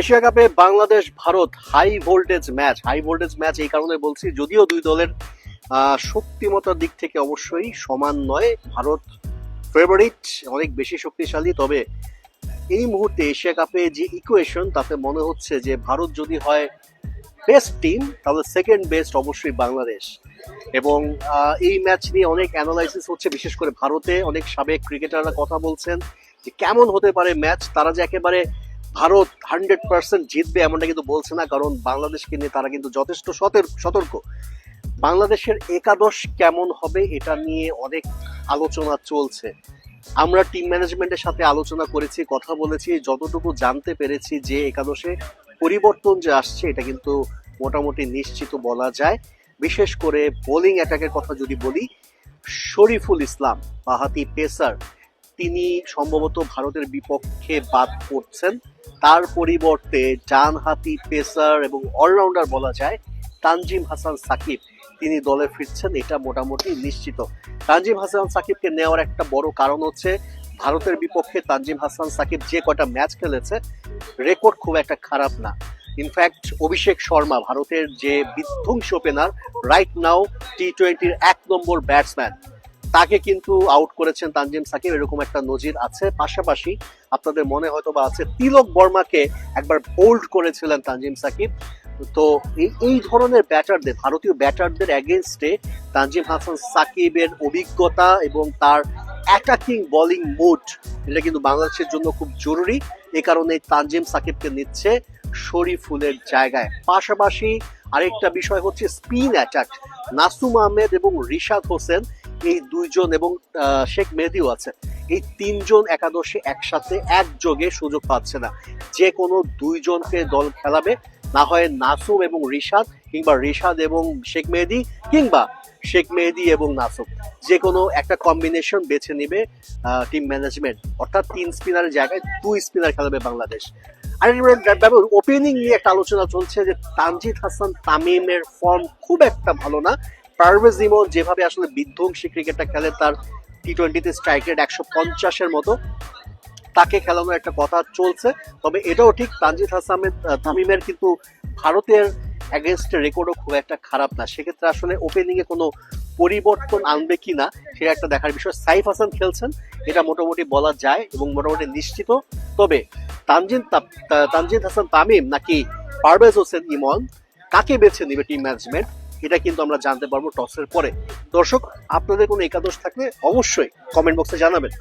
Asia কাপে Bangladesh, Bharat high voltage match high voltage match এই কারণে বলছি, যদিও দুই দলের শক্তিমতার দিক থেকে অবশ্যই সমান নয়, ভারত ফেভারিট অনেক বেশি শক্তিশালী, তবে এই মুহূর্তে এশিয়া কাপে যে ইকুয়েশন তাতে মনে হচ্ছে যে ভারত যদি হয় বেস্ট টিম তাহলে সেকেন্ড বেস্ট অবশ্যই বাংলাদেশ। এবং এই ম্যাচ নিয়ে অনেক অ্যানালাইসিস হচ্ছে, বিশেষ করে ভারতে অনেক সাবেক ক্রিকেটাররা কথা বলছেন যে কেমন হতে পারে ম্যাচ তারা যে একেবারে ভারত হান্ড্রেড পার্সেন্ট জিতবে এমনটা কিন্তু বলছে না, কারণ বাংলাদেশকে নিয়ে তারা কিন্তু যথেষ্ট সতের- সতর্ক। বাংলাদেশের একাদশ কেমন হবে এটা নিয়ে অনেক আলোচনা চলছে। আমরা টিম ম্যানেজমেন্টের সাথে আলোচনা করেছি, কথা বলেছি, যতটুকু জানতে পেরেছি যে একাদশে পরিবর্তন যে আসছে, এটা কিন্তু মোটামুটি নিশ্চিত বলা যায়। বিশেষ করে বোলিং অ্যাটাকের কথা যদি বলি, শরীফুল ইসলাম বাহাতি পেসার তিনি সম্ভবত ভারতের বিপক্ষে বাদ পড়ছেন। তার পরিবর্তে ডানহাতি পেসার এবং অলরাউন্ডার বলা যায় তানজিম হাসান সাকিব তিনি দলে ফিরছেন, এটা মোটামুটি নিশ্চিত। তানজিম হাসান সাকিবকে নেওয়ার একটা বড় কারণ হচ্ছে ভারতের বিপক্ষে তানজিম হাসান সাকিব যে কটা ম্যাচ খেলেছে, রেকর্ড খুব একটা খারাপ না। ইনফ্যাক্ট অভিষেক শর্মা, ভারতের যে বিধ্বংসী ওপেনার রাইট নাও টি টোয়েন্টির এক নম্বর ব্যাটসম্যান তাকে কিন্তু আউট করেছেন তানজিম সাকিব, এরকম একটা নজির আছে। পাশাপাশি আপনাদের মনে হয়তো বা আছে, তিলক বর্মাকে একবার বোল্ড করেছিলেন তানজিম সাকিব। তো এই ধরনের ব্যাটারদের ভারতীয় ব্যাটারদের অ্যাগেনস্টে তানজিম হাসান সাকিবের অভিজ্ঞতা এবং তার অ্যাটাকিং বোলিং মুড এটা কিন্তু বাংলাদেশের জন্য খুব জরুরি। এ কারণে তানজিম সাকিবকে নিচ্ছে শরীফুলের জায়গায়। পাশাপাশি আরেকটা বিষয় হচ্ছে স্পিন অ্যাটাক নাসুম আহমেদ এবং রিশাদ হোসেন এই দুইজন এবং শেখ মেহেদিও আছে। এই তিনজন একাদশে একসাথে একযোগে সুযোগ পাচ্ছে না। যে কোনো দুইজনকে দল খেলাবে, না হয় নাসুম এবং রিশাদ কিংবা রিশাদ এবং শেখ মেহেদি কিংবা শেখ মেহেদি এবং নাসুম। যে কোনো একটা কম্বিনেশন বেছে নিবে টিম ম্যানেজমেন্ট অর্থাৎ তিন স্পিনারের জায়গায় দুই স্পিনার খেলাবে বাংলাদেশ। আর ওপেনিং নিয়ে একটা আলোচনা চলছে যে তানজিদ হাসান তামিমের ফর্ম খুব একটা ভালো না। পারভেজ ইমন যেভাবে আসলে বিধ্বংসী ক্রিকেটটা খেলে তার টি টোয়েন্টিতে স্ট্রাইক রেট একশো পঞ্চাশের মতো, তাকে খেলানোর একটা কথা চলছে। তবে এটাও ঠিক তানজিদ হাসানের তামিমের কিন্তু ভারতের অ্যাগেনস্টে রেকর্ডও খুব একটা খারাপ না। সেক্ষেত্রে আসলে ওপেনিংয়ে কোনো পরিবর্তন আনবে কিনা সেটা একটা দেখার বিষয়। সাইফ হাসান খেলছেন, এটা মোটামুটি বলা যায় এবং মোটামুটি নিশ্চিত। তবে তানজিদ, তা- তা- তানজিদ হাসান তামিম নাকি পারভেজ হোসেন ইমন, কাকে বেছে নেবে টিম ম্যানেজমেন্ট এটা কিন্তু আমরা জানতে পারব টসের পরে। দর্শক, আপনাদের কোনো একাদশ থাকলে অবশ্যই কমেন্ট বক্সে জানাবেন।